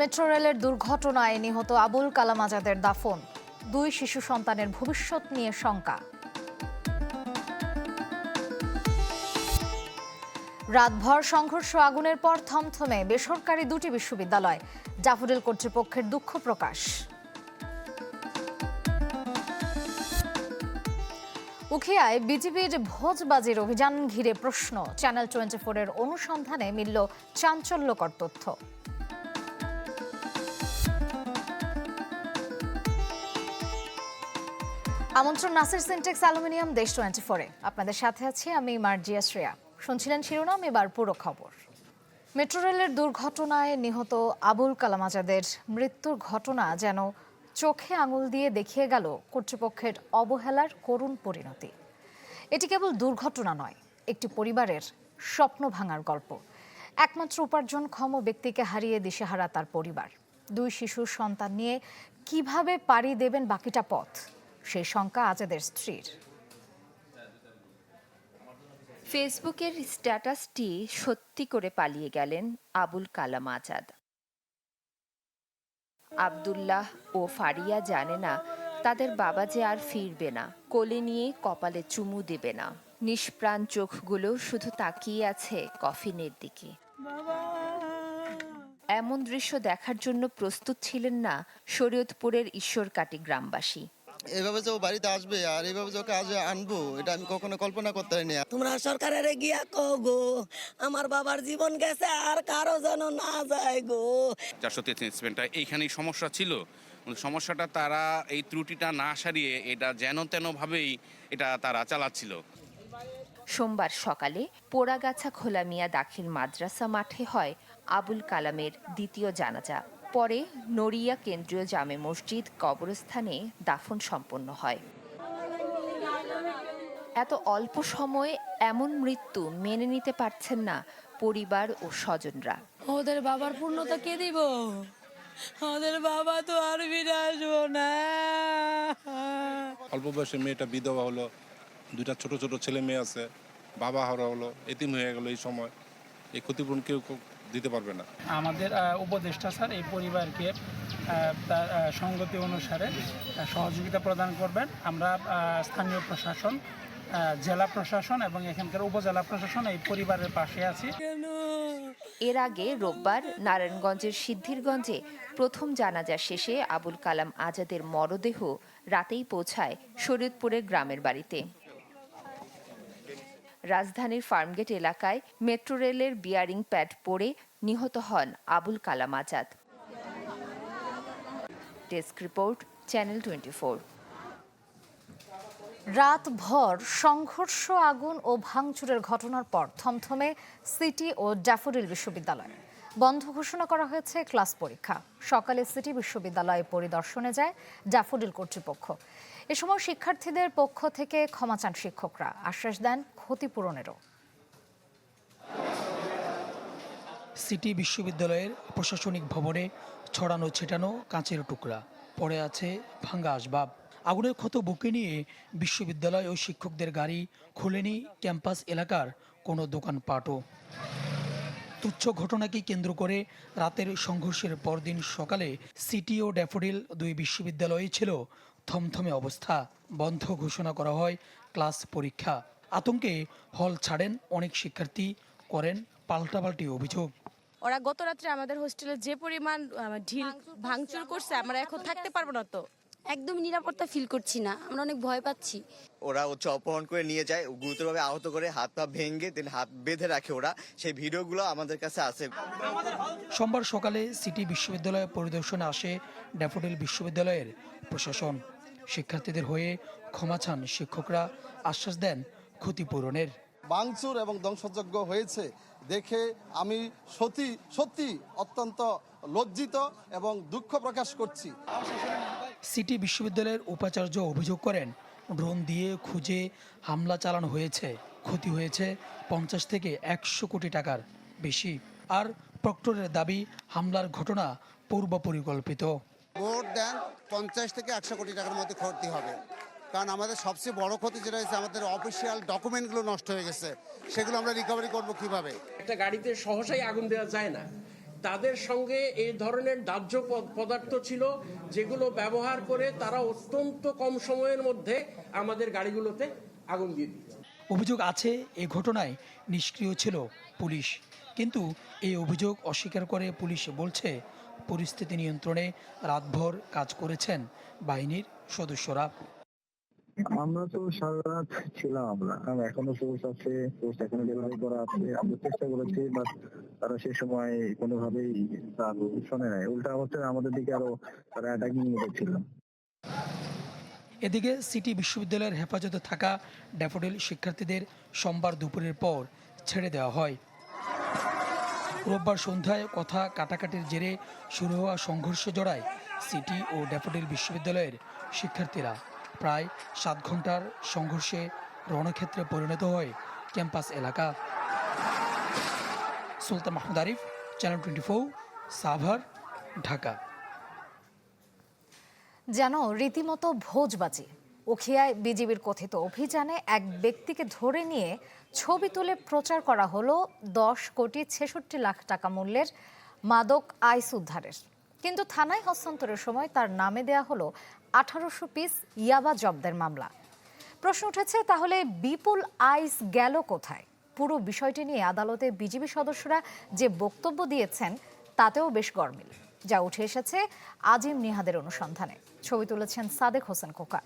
Metro রেলের দুর্ঘটনায় নিহত আবুল কালাম আজাদের দাফন, দুই শিশু সন্তানের ভবিষ্যৎ নিয়ে শঙ্কা। রাতভর সংঘর্ষ আগুনের পর থমথমে বেসরকারি দুটি বিশ্ববিদ্যালয় জাফুডেল কর্তৃপক্ষের দুঃখ প্রকাশ। উখিয়ায় বিজিবির ভোজবাজির অভিযান ঘিরে প্রশ্ন, চ্যানেল টোয়েন্টি ফোরের অনুসন্ধানে মিলল চাঞ্চল্যকর তথ্য। আমন্ত্রণ নাসির সিনটেক্স অ্যালুমিনিয়াম দেশ টোয়েন্টি ফোরে আপনাদের সাথে আছি আমি মার্জিয়া শ্রেয়া। শুনছিলেন শিরোনাম, এবার পুরো খবর। মেট্রো রেলের দুর্ঘটনায় নিহত আবুল কালাম আজাদের মৃত্যুর ঘটনা যেন চোখে আঙুল দিয়ে দেখিয়ে গেল কর্তৃপক্ষের অবহেলার করুণ পরিণতি। এটি কেবল দুর্ঘটনা নয়, একটি পরিবারের স্বপ্ন ভাঙার গল্প। একমাত্র উপার্জনক্ষম ব্যক্তিকে হারিয়ে দিশেহারা তার পরিবার। দুই শিশুর সন্তান নিয়ে কীভাবে পাড়ি দেবেন বাকিটা পথ? সেই শঙ্কা আজাদের স্ত্রীর। ফেসবুকের স্ট্যাটাসটি সত্যি করে পালিয়ে গেলেন আবুল কালাম আজাদ। আবদুল্লাহ ও ফারিয়া জানে না তাদের বাবা যে আর ফিরবে না, কোলে নিয়ে কপালে চুমু দেবে না। নিষ্প্রাণ চোখগুলো শুধু তাকিয়ে আছে কফিনের দিকে। এমন দৃশ্য দেখার জন্য প্রস্তুত ছিলেন না শরীয়তপুরের ঈশ্বরকাটি গ্রামবাসী। এভাবে যে ও বাড়িতে আসবে আর এভাবে যে ওকে আজ আনব এটা আমি কখনো কল্পনা করতে পারিনি। তোমরা সরকারের গিয়া কো গো আমার বাবার জীবন গেছে আর কারও যেন না যায় গো। চারশো তেত্রিশ ইন্সপেক্টর এইখানেই সমস্যা ছিল। সমস্যাটা তারা এই ত্রুটিটা না সারিয়ে এটা যেন তেনভাবেই এটা তারা চালাচ্ছিল। সোমবার সকালে পোড়াগাছা খোলামিয়া দাখিল মাদ্রাসা মাঠে হয় আবুল কালামের দ্বিতীয় জানাজা। পরে নড়িয়া কেন্দ্রীয় জামে মসজিদ কবরস্থানে দাফন সম্পন্ন হয়। এত অল্প সময়ে এমন মৃত্যু মেনে নিতে পারছেন না পরিবার ও স্বজনরা। ওদের বাবার পূর্ণতা কে দিব? ওদের বাবা তো আর ফিরে আসব না। অল্প বয়সে মেয়েটা বিধবা হলো দুইটা ছোট ছোট ছেলে মেয়ে আছে বাবা হারা হলো এতিম হয়ে গেল এই সময়। এই ক্ষতিপূরণ কেউ কেউ দিতে পারবে না। আমাদের উপদেষ্টা স্যার এই পরিবারকে তার সঙ্গতি অনুসারে সহযোগিতা প্রদান করবেন। আমরা স্থানীয় প্রশাসন জেলা প্রশাসন এবং এখানকার উপজেলা প্রশাসন এই পরিবারের পাশে আছি। এর আগে রোববার নারায়ণগঞ্জের সিদ্ধিরগঞ্জে প্রথম জানাজা শেষে আবুল কালাম আজাদের মরদেহ রাতেই পৌঁছায় শরীয়তপুরের গ্রামের বাড়িতে। রাজধানীর ফার্মগেট এলাকায় মেট্রো রেলের বিয়ারিং প্যাড পড়ে নিহত হন Abul Kalam Azad. Desk report channel twenty রাতভর সংঘর্ষ, আগুন ও ভাঙচুরের ঘটনার পর থমথমে সিটি ও ড্যাফোডিল বিশ্ববিদ্যালয়। বন্ধ ঘোষণা করা হয়েছে ক্লাস পরীক্ষা। সকালে সিটি বিশ্ববিদ্যালয়ে পরিদর্শনে যায় ড্যাফোডিল কর্তৃপক্ষ। এ সময় শিক্ষার্থীদের পক্ষ থেকে ক্ষমা চান শিক্ষকরা। আশ্বাস দেন ক্ষতিপূরণেরও। সিটি বিশ্ববিদ্যালয়ের প্রশাসনিক ভবনে ছড়ানো ছিটানো কাঁচের টুকরা। পড়ে আছে ভাঙ্গা আসবাব। আগুনের ক্ষত বুকে নিয়ে বিশ্ববিদ্যালয় ও শিক্ষকদের গাড়ি খোলেনি ক্যাম্পাস এলাকার কোনো দোকানপাটও। তুচ্ছ ঘটনাকে কেন্দ্র করে রাতের সংঘর্ষের পরদিন সকালে সিটি ও ড্যাফোডিল দুই বিশ্ববিদ্যালয়ে ছিল থমথমে অবস্থা। বন্ধ ঘোষণা করা হয় ক্লাস পরীক্ষা। আতঙ্কে হল ছাড়েন অনেক শিক্ষার্থী, করেন পাল্টাপাল্টি অভিযোগ। ওরা গত রাত্রে আমাদের হোস্টেলে যে পরিমাণ ঢিল ভাঙচুর করছে, আমরা এখন থাকতে পারব না তো। একদমই নিরাপত্তা ফিল করছি না। আমরা অনেক ভয় পাচ্ছি। ওরা হচ্ছে অপহরণ করে নিয়ে যায় গুরুতরভাবে আহত করে হাত পা ভেঙে দেন হাত বেঁধে রাখে ওরা। সেই ভিডিওগুলো আমাদের কাছে আছে। সোমবার সকালে সিটি বিশ্ববিদ্যালয় পরিদর্শনে আসে ড্যাফোডিল বিশ্ববিদ্যালয়ের প্রশাসন। শিক্ষার্থীদের হয়ে ক্ষমা চান শিক্ষকরা আশ্বাস দেন ক্ষতিপূরণের। ভাঙচুর এবং ধ্বংসযজ্ঞ হয়েছে দেখে আমি সত্যি সত্যি অত্যন্ত লজ্জিত এবং দুঃখ প্রকাশ করছি। সিটি বিশ্ববিদ্যালয়ের উপাচার্য অভিযোগ করেন ড্রোন দিয়ে খুঁজে হামলা চালানো হয়েছে ক্ষতি হয়েছে পঞ্চাশ থেকে একশো কোটি টাকার বেশি। আর প্রক্টরের দাবি হামলার ঘটনা পূর্ব পরিকল্পিত। ভোট দেন পঞ্চাশ থেকে একশো কোটি টাকার মধ্যে ক্ষতি হবে। কারণ আমাদের সবচেয়ে বড় ক্ষতি যেটা হয়েছে আমাদের অফিসিয়াল ডকুমেন্টগুলো নষ্ট হয়ে গেছে সেগুলো আমরা রিকভারি করব কীভাবে? একটা গাড়িতে সহসাই আগুন দেওয়া যায় না। তাদের সঙ্গে এই ধরনের দাহ্য পদার্থ ছিল যেগুলো ব্যবহার করে তারা অত্যন্ত কম সময়ের মধ্যে আমাদের গাড়িগুলোতে আগুন দিয়ে দিত অভিযোগ আছে, এ ঘটনায় নিষ্ক্রিয় ছিল পুলিশ। কিন্তু এই অভিযোগ অস্বীকার করে পুলিশ বলছে, পরিস্থিতি নিয়ন্ত্রণে রাতভর কাজ করেছেন বাহিনীর সদস্যরা। আমরা তো সারা রাত ছিলাম আমরা। আর এখনও সোর্স আছে সোর্স এখনও ডেলিভারি করা আছে, আমরা চেষ্টা করেছি বাট তারা সেই সময় কোনোভাবেই তার শোনে নাই। উল্টা হচ্ছে আমাদের দিকে আরও তারা অ্যাটাকিং ছিল এদিকে সিটি বিশ্ববিদ্যালয়ের হেফাজতে থাকা ড্যাফোডিল শিক্ষার্থীদের সোমবার দুপুরের পর ছেড়ে দেওয়া হয়। রোববার সন্ধ্যায় কথা কাটাকাটির জেরে শুরু হওয়া সংঘর্ষে জড়ায় সিটি ও ড্যাফোডিল বিশ্ববিদ্যালয়ের শিক্ষার্থীরা প্রায় সাত ঘণ্টার সংঘর্ষে রণক্ষেত্রে পরিণত হয় ক্যাম্পাস এলাকা। Sultan Mahmud Arif channel twenty four Savar, Dhaka. যেন রীতিমতো ভোজবাজি, উখিয়ায় বিজিবির কথিত অভিযানে এক ব্যক্তিকে ধরে নিয়ে ছবি তুলে প্রচার করা হলো দশ কোটি ছেষট্টি লাখ টাকা মূল্যের মাদক আইস উদ্ধারের। কিন্তু থানায় হস্তান্তরের সময় তার নামে দেয়া হলো আঠারোশো পিস ইয়াবা জব্দের মামলা। প্রশ্ন উঠেছে, তাহলে বিপুল আইস গেল কোথায়? পুরো বিষয়টি নিয়ে আদালতে বিজিবি সদস্যরা যে বক্তব্য দিয়েছেন, তাতেও বেশ গরমিল। যা উঠে এসেছে আজিম নিহাদের অনুসন্ধানে। ছবি তুলেছেন সাদেক হোসেন কোকা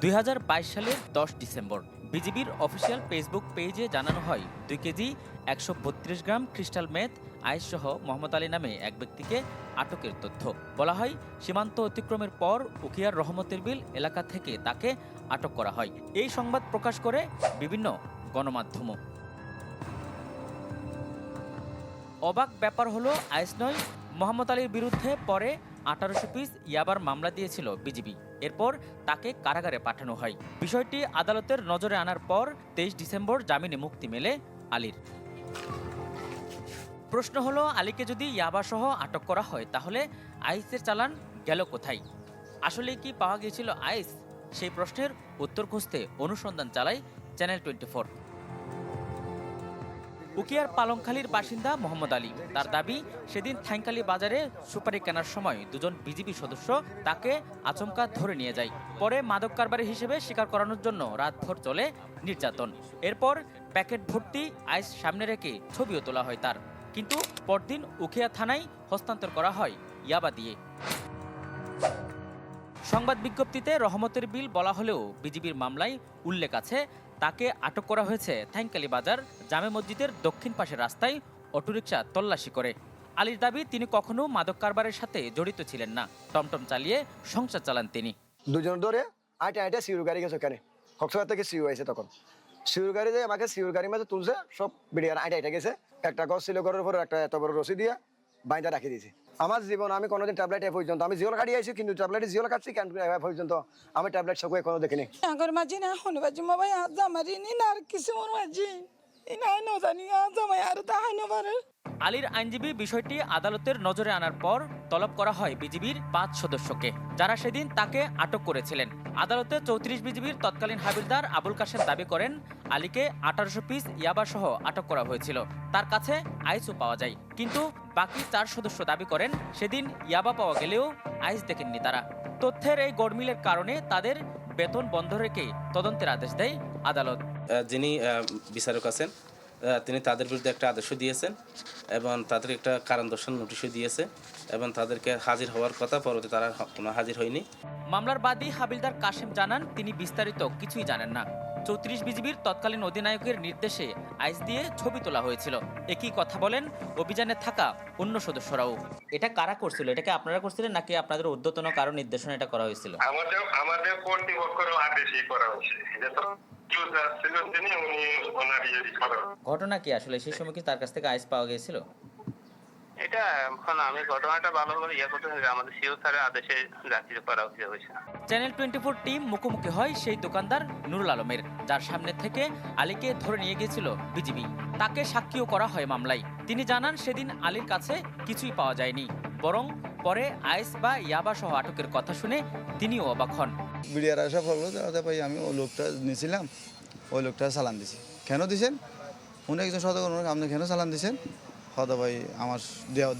দুই হাজার বাইশ সালের দশ ডিসেম্বর বিজিবির অফিসিয়াল ফেসবুক পেজে জানানো হয়, দুই কেজি একশো বত্রিশ গ্রাম ক্রিস্টাল মেথ আইস সহ মোহাম্মদ আলী নামে এক ব্যক্তিকে আটকের তথ্য। বলা হয়, সীমান্ত অতিক্রমের পর উকিয়ার রহমতের বিল এলাকা থেকে তাকে আটক করা হয়। এই সংবাদ প্রকাশ করে বিভিন্ন গণমাধ্যমও অবাক ব্যাপার হলো, আইস নয়, মোহাম্মদ আলীর বিরুদ্ধে পরে আঠারোশো পিস ইয়াবার মামলা দিয়েছিল বিজিবি। এরপর তাকে কারাগারে পাঠানো হয়। বিষয়টি আদালতের নজরে আনার পর তেইশ ডিসেম্বর জামিনে মুক্তি মেলে আলীর। প্রশ্ন হলো, আলীকে যদি ইয়াবাসহ আটক করা হয়, তাহলে আইসের চালান গেল কোথায়? আসলে কি পাওয়া গিয়েছিল আইস? সেই প্রশ্নের উত্তর খুঁজতে অনুসন্ধান চালায় চ্যানেল টোয়েন্টি উকিয়ার পালংখালীর বাসিন্দা মোহাম্মদ আলী। তার দাবি, সেদিন থাইংখালী বাজারে সুপারি কেনার সময় দুজন বিজিবি সদস্য তাকে আচমকা ধরে নিয়ে যায়। পরে মাদক কারবারি হিসেবে স্বীকার করানোর জন্য রাতভর চলে নির্যাতন। এরপর প্যাকেট ভর্তি আইস সামনে রেখে ছবিও তোলা হয় তার। কিন্তু পরদিন উখিয়া থানায় হস্তান্তর করা হয় ইয়াবা দিয়ে। সংবাদ বিজ্ঞপ্তিতে রহমতের বিল বলা হলেও বিজিবির মামলায় উল্লেখ আছে তাকে আটক করা হয়েছে থ্যাংকালি বাজার, জামে মসজিদের দক্ষিণ পাশের রাস্তায় অটোরিকশা তল্লাশি করে। আলীর দাবি, তিনি কখনো মাদক কারবারের সাথে জড়িত ছিলেন না। টমটম চালিয়ে সংসার চালান তিনি। দুজন ধরে আইটা আইটা সিউর গাড়ি গেছে ওখানে। কক্সবাজার থেকে সিউ আইছে তখন। সিউর গাড়ি দিয়ে আমাকে সিউর গাড়ির মাঝে তুলছে, সব বিডিয়ার আইটা আইটা গেছে। একটা গছ ছিল ঘরের উপর, একটা এত বড় রসি দিয়ে বাইন্দা রাখি দিয়েছি। আমার জীবন আমি কোনোদিন ট্যাবলেট পর্যন্ত আমি জিওল কাটি আইছি কিন্তু ট্যাবলেট জিওল কাটছি কেন পর্যন্ত আমি ট্যাবলেট সব কোনো দেখিনি। আগর মাঝে না হন বাজি মাবাই আজ আমার ইনি না আর কিছু মন মাঝে। ইনা নজানি আজ আমায় আর তাহাই নবারে আলীর আইনজীবী বিষয়টি আদালতের নজরে আনার পর তলব করা হয় বিজিবির পাঁচ সদস্যকে যারা সেদিন তাকে আটক করেছিলেন। আদালতে চৌত্রিশ বিজিবির তৎকালীন হাবিলদার আবুল কাশেম দাবি করেন আলীকে আঠারোশো পিস ইয়াবা সহ আটক করা হয়েছিল। তার কাছে আইসও পাওয়া যায়। কিন্তু বাকি চার সদস্য দাবি করেন সেদিন ইয়াবা পাওয়া গেলেও আইস দেখেননি তারা। তথ্যের এই গড়মিলের কারণে তাদের বেতন বন্ধ রেখে তদন্তের আদেশ দেয় আদালত। যিনি বিচারক আছেন তিনি তাদের বিরুদ্ধে একটা আদেশ দিয়েছেন এবং তাদের একটা কারণ দর্শন নোটিশও দিয়েছে এবং তাদেরকে হাজির হওয়ার কথা পরবর্তী তারা কোনো হাজির হয়নি। মামলার বাদী হাবিলদার কাশেম জানান তিনি বিস্তারিত কিছুই জানেন না। চৌত্রিশ বিজিবির তৎকালীন অধিনায়কের নির্দেশে আইস দিয়ে ছবি তোলা হয়েছিল। একই কথা বলেন অভিযানে থাকা অন্য সদস্যরাও। এটা কারা করছিল? এটাকে আপনারা করছিলেন নাকি আপনাদের উদ্যতন কারও নির্দেশনা এটা করা হয়েছিল? আমাদের আমাদের কর্তৃপক্ষের আদেশই করা তো করা ঘটনা কি আসলে? সেই সময় কি তার কাছ থেকে আইস পাওয়া গিয়েছিল? এটা এখন আমি ঘটনাটা ভালো করে ইয়ে করতে চাই, আমাদের সিও স্যারের আদেশে যাত্রী করা হয়েছে হয়েছে চ্যানেল টোয়েন্টি ফোর টিম মুখোমুখি হয় সেই দোকানদার নুরুল আলমের যার সামনে থেকে আলীকে ধরে নিয়ে গিয়েছিল বিজিবি। তাকে সাক্ষীও করা হয় মামলায়। তিনি জানান সেদিন আলীর কাছে কিছুই পাওয়া যায়নি বরং পরে আইস বা ইয়াবা সহ আটকের কথা শুনে তিনিও অবাক হন। বিডিআর বলল ভাই আমি ও লোকটা নিয়েছিলাম ওই লোকটা চালান দিছে। কেন দিছেন? উনি একজন সতর্ক আপনি কেন চালান দিছেন? হতা ভাই আমার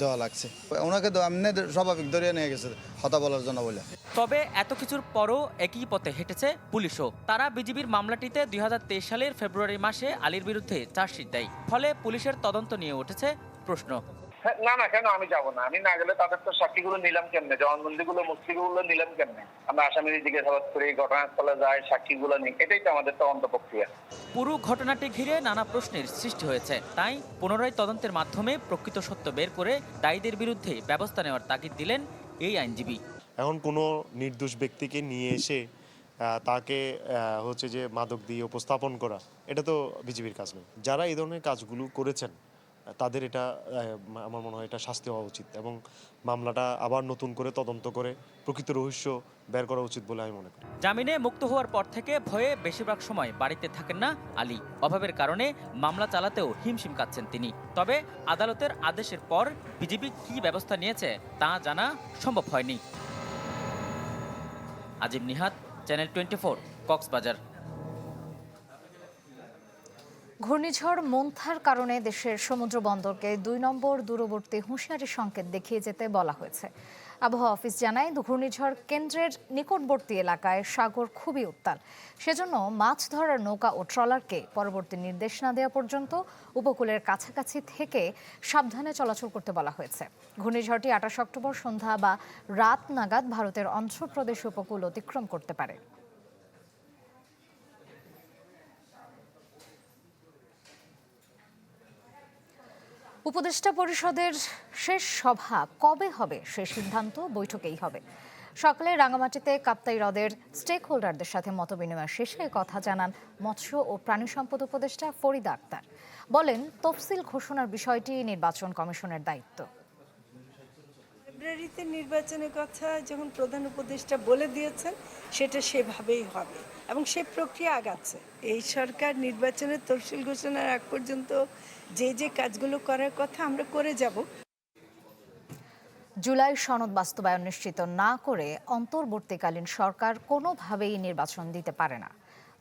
দেওয়া লাগছে। ওনাকে তো এমনি স্বাভাবিক ধরিয়ে নিয়ে গেছে, হতা বলার জন্য বলে। তবে এত কিছুর পরও একই পথে হেঁটেছে পুলিশও। তারা বিজিবির মামলাটিতে দুই হাজার তেইশ সালের ফেব্রুয়ারি মাসে আলীর বিরুদ্ধে চার্জশিট দেয়। ফলে পুলিশের তদন্ত নিয়ে উঠেছে প্রশ্ন। না না কেন আমি যাব না? আমি না গেলে তাদের তো সাক্ষীগুলো নিলাম কেমনে? জবানবন্দিগুলো মুক্তিগুলো নিলাম কেমনে? আমরা আসামির দিকে জিজ্ঞাসাবাদ করি ঘটনাস্থলে যাই সাক্ষীগুলো নিই। এটাই তো আমাদের তদন্ত প্রক্রিয়া। পুরো ঘটনাটি ঘিরে নানা প্রশ্নের সৃষ্টি হয়েছে। তাই পুনরায় তদন্তের মাধ্যমে প্রকৃত সত্য বের করে দায়ীদের বিরুদ্ধে ব্যবস্থা নেওয়ার তাগিদ দিলেন এই আইনজীবী। এখন কোনো নির্দোষ ব্যক্তিকে নিয়ে এসে আহ, তাকে আহ, হচ্ছে যে মাদক দিয়ে উপস্থাপন করা এটা তো বিজেপির কাজ নয়। যারা এই ধরনের কাজগুলো করেছেন তাদের এটা আমার মনে হয় এটা শাস্তি হওয়া উচিত এবং মামলাটা আবার নতুন করে তদন্ত করে প্রকৃত রহস্য বের করা উচিত বলে আমি মনে করি। জামিনে মুক্ত হওয়ার পর থেকে ভয়ে বেশিরভাগ সময় বাড়িতে থাকেন না আলী। অভাবের কারণে মামলা চালাতেও হিমশিম কাচ্ছেন তিনি। তবে আদালতের আদেশের পর বিজেপি কী ব্যবস্থা নিয়েছে তা জানা সম্ভব হয়নি। Azim Nihat, channel twenty four, Cox's Bazar. ঘূর্ণিঝড় মন্থার কারণে দেশের সমুদ্র বন্দরকে দুই নম্বর দূরবর্তী হুঁশিয়ারি সংকেত দেখিয়ে যেতে বলা হয়েছে। আবহাওয়া অফিস জানায়, ঘূর্ণিঝড় কেন্দ্রের নিকটবর্তী এলাকায় সাগর খুবই উত্তাল। সেজন্য মাছ ধরার নৌকা ও ট্রলারকে পরবর্তী নির্দেশ না দেওয়া পর্যন্ত উপকূলের কাছাকাছি থেকে সাবধানে চলাচল করতে বলা হয়েছে। ঘূর্ণিঝড়টি আঠাশ অক্টোবর সন্ধ্যা বা রাত নাগাদ ভারতের অন্ধ্রপ্রদেশ উপকূল অতিক্রম করতে পারে। উপদেষ্টা পরিষদের শেষ সভা কবে হবে? সে সিদ্ধান্ত বৈঠকেই হবে। সকালে রাঙামাটিতে কাপ্তাই হ্রদের স্টেক হোল্ডারদের সাথে মতবিনিময় শেষে কথা জানান মৎস্য ও প্রাণী সম্পদ উপদেষ্টা ফরিদা আক্তার। বলেন, তফসিল ঘোষণার বিষয়টি নির্বাচন কমিশনের দায়িত্ব। ফেব্রুয়ারিতে নির্বাচনের কথা যখন প্রধান উপদেষ্টা বলে দিয়েছেন, সেটা সেভাবেই হবে এবং সে প্রক্রিয়া আগাচ্ছে। এই সরকার নির্বাচনের তফসিল ঘোষণার আগ পর্যন্ত যে যে কাজগুলো করার কথা আমরা করে যাব। জুলাই সনদ বাস্তবায়ন নিশ্চিত না করে অন্তর্বর্তীকালীন সরকার কোনোভাবেই নির্বাচন দিতে পারে না।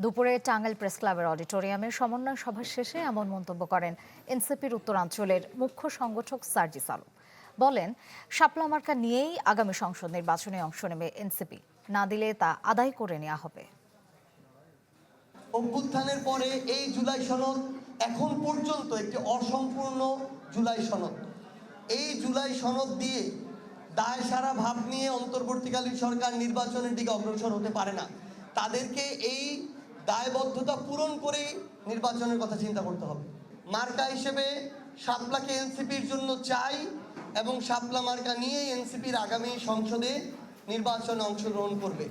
দুপুরে টাঙ্গাইল প্রেস ক্লাবের অডিটোরিয়ামে সমন্বয় সভা শেষে এমন মন্তব্য করেন এনসিপির উত্তরাঞ্চলের মুখ্য সংগঠক সার্জিস আলম। বলেন শাপলা মার্কা নিয়েই আগামী সংসদ নির্বাচনে অংশ নেবে এনসিপি। না দিলে তা আদায় করে নেওয়া হবে। অভ্যুত্থানের পরে এই জুলাই সনদ এখন পর্যন্ত একটি অসম্পূর্ণ জুলাই সনদ। এই জুলাই সনদ দিয়ে দায় সারা ভাব নিয়ে অন্তর্বর্তীকালীন সরকার নির্বাচনের দিকে অগ্রসর হতে পারে না। তাদেরকে এই দায়বদ্ধতা পূরণ করেই নির্বাচনের কথা চিন্তা করতে হবে। মার্কা হিসেবে শাপলাকে এনসিপির জন্য চাই এবং শাপলা মার্কা নিয়ে এনসিপির আগামী সংসদে নির্বাচনে অংশগ্রহণ করবে।